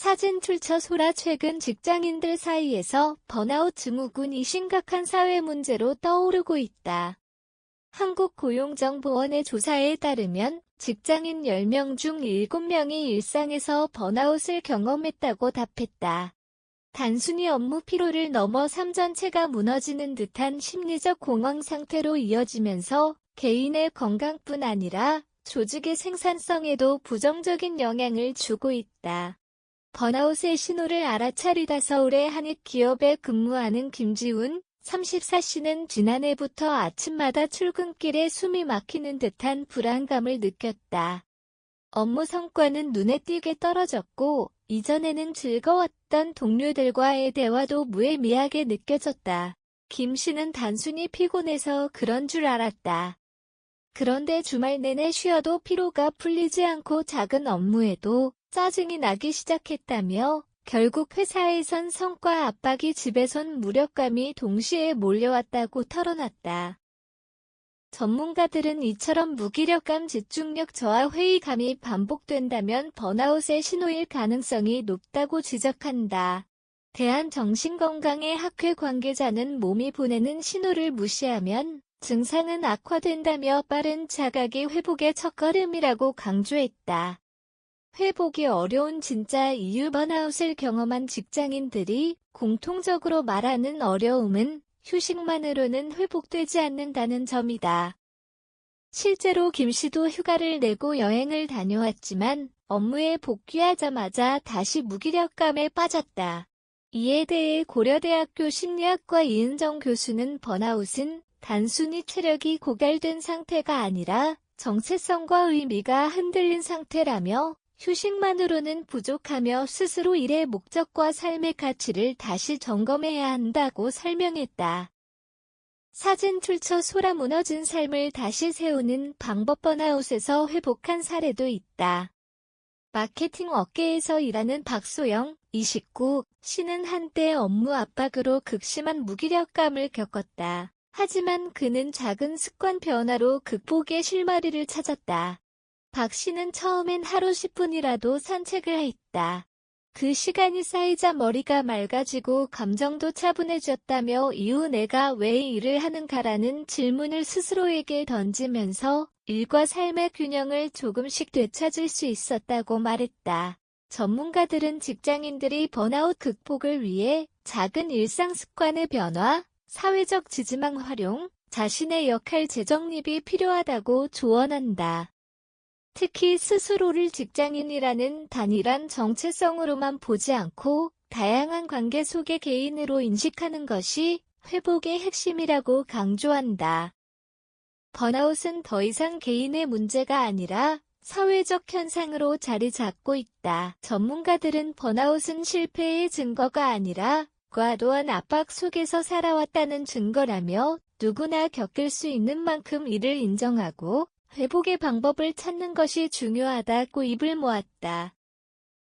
사진 출처 소라 최근 직장인들 사이에서 번아웃 증후군이 심각한 사회 문제로 떠오르고 있다. 한국고용정보원의 조사에 따르면 직장인 10명 중 7명이 일상에서 번아웃을 경험했다고 답했다. 단순히 업무 피로를 넘어 삶 전체가 무너지는 듯한 심리적 공황 상태로 이어지면서 개인의 건강뿐 아니라 조직의 생산성에도 부정적인 영향을 주고 있다. 번아웃의 신호를 알아차리다 서울의 한입 기업에 근무하는 김지훈 34씨는 지난해부터 아침마다 출근길에 숨이 막히는 듯한 불안감을 느꼈다. 업무 성과는 눈에 띄게 떨어졌고 이전에는 즐거웠던 동료들과의 대화도 무의미하게 느껴졌다. 김 씨는 단순히 피곤해서 그런 줄 알았다. 그런데 주말 내내 쉬어도 피로가 풀리지 않고 작은 업무에도 짜증이 나기 시작했다며 결국 회사에선 성과 압박이 집에선 무력감이 동시에 몰려왔다고 털어놨다. 전문가들은 이처럼 무기력감, 집중력 저하, 회의감이 반복된다면 번아웃의 신호일 가능성이 높다고 지적한다. 대한정신건강의 학회 관계자는 몸이 보내는 신호를 무시하면 증상은 악화된다며 빠른 자각이 회복의 첫걸음이라고 강조했다. 회복이 어려운 진짜 이유 번아웃을 경험한 직장인들이 공통적으로 말하는 어려움은 휴식만으로는 회복되지 않는다는 점이다. 실제로 김 씨도 휴가를 내고 여행을 다녀왔지만 업무에 복귀하자마자 다시 무기력감에 빠졌다. 이에 대해 고려대학교 심리학과 이은정 교수는 번아웃은 단순히 체력이 고갈된 상태가 아니라 정체성과 의미가 흔들린 상태라며 휴식만으로는 부족하며 스스로 일의 목적과 삶의 가치를 다시 점검해야 한다고 설명했다. 사진 출처 소라 무너진 삶을 다시 세우는 방법 번아웃에서 회복한 사례도 있다. 마케팅 업계에서 일하는 박소영, 29, 씨는 한때 업무 압박으로 극심한 무기력감을 겪었다. 하지만 그는 작은 습관 변화로 극복의 실마리를 찾았다. 박 씨는 처음엔 하루 10분이라도 산책을 했다. 그 시간이 쌓이자 머리가 맑아지고 감정도 차분해졌다며 이후 내가 왜 일을 하는가라는 질문을 스스로에게 던지면서 일과 삶의 균형을 조금씩 되찾을 수 있었다고 말했다. 전문가들은 직장인들이 번아웃 극복을 위해 작은 일상 습관의 변화, 사회적 지지망 활용, 자신의 역할 재정립이 필요하다고 조언한다. 특히 스스로를 직장인이라는 단일한 정체성으로만 보지 않고 다양한 관계 속의 개인으로 인식하는 것이 회복의 핵심이라고 강조한다. 번아웃은 더 이상 개인의 문제가 아니라 사회적 현상으로 자리 잡고 있다. 전문가들은 번아웃은 실패의 증거가 아니라 과도한 압박 속에서 살아왔다는 증거라며 누구나 겪을 수 있는 만큼 이를 인정하고 회복의 방법을 찾는 것이 중요하다고 입을 모았다.